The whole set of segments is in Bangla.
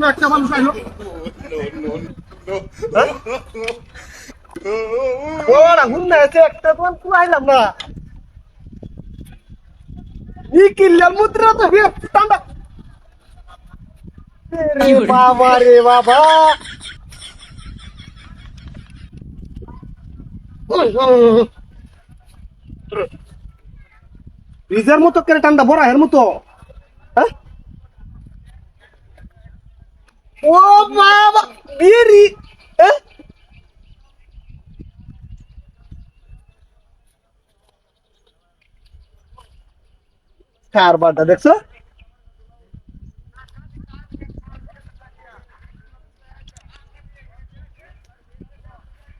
কোনো একটা মানুষ আইলো। ওরা হুন্না আছে একটা তোমার কুয়াইলাম না। ই কিল্লার মুদ্রা তো হে টান্ডা রে বাবা রে বাবা। ফ্রিজের মতো করে ঠান্ডা বড় এর মতো। হ্যাঁ? ও বাবা বিয়েরি হ্যাঁ? কারবারটা দেখছ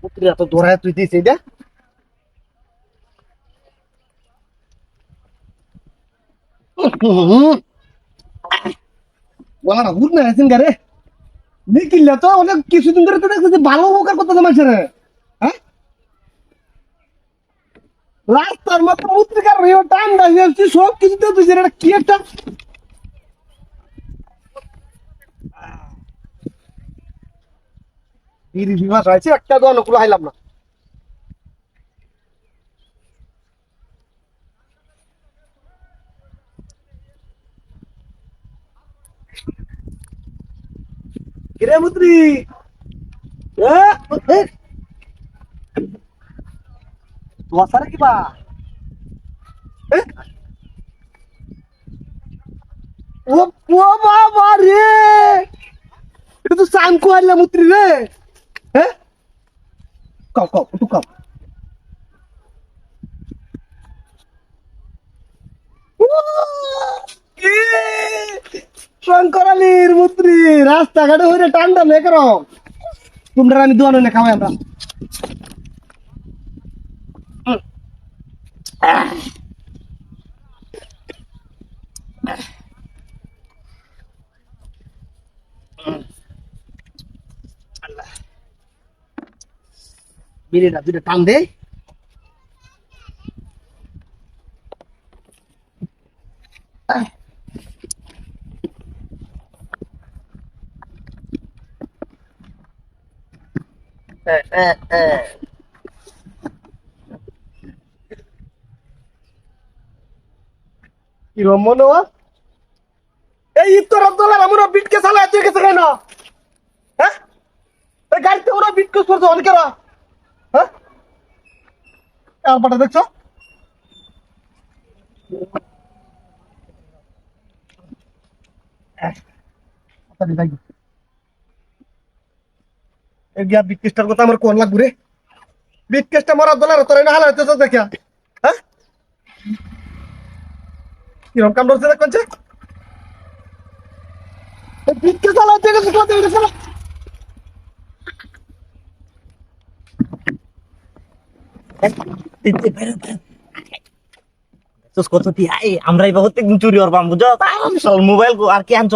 পুত্রিয়া তো ধরায় তুই দিস এটা বলা না ঘুর না আছেন দেখিলে তো অনেক কিছুদিন ধরে তো দেখতেছি ভালো উপকার করতেছে মানুষের। হ্যাঁ? রাস্তার মতো মুত্রিকার হয়ে টাইম দাঁড়িয়েছি সব কিছু তো এটা কি একটা? হয়েছে, একটা তো অনুকূল হাইলাম না। কিরে মুত্রি দোয়াসারে কিবা এ? ও ও বাবা রে! এটা তো সান কোয়াইলা মুত্রি রে। হ্যাঁ কও কও একটু কও। শঙ্করালির মুত্রি রাস্তাঘাটে হইরে টান্ডা নে করো। তোমরা আমি দোয়ানো না খাওয়াই আমরা। বিড়িটা দুটো টান দে। কিরম মনে হয় এই তোর আব্দুল্লাহ আমরা বিটকে চালা তুই গেছে কেন? হ্যাঁ? এই গাড়িতে ওরা বিটকে করছে অনেকেরা হ্যাঁ? আর পাটা দেখছ? যাই। এই গিয়া বিটকেসটার কথা আমার কোন লাগবে রে? বিটকেসটা মরা দলার তোর না হালাতে তো দেখিয়া হ্যাঁ? কিরম কাম করছে দেখছে বিটকেস চালাতে গেছে কোথায় গেছে চালা তো কত কি? আই, আমরাই বহুত চুরি করবাম বুঝো মোবাইল আর কি আনছ?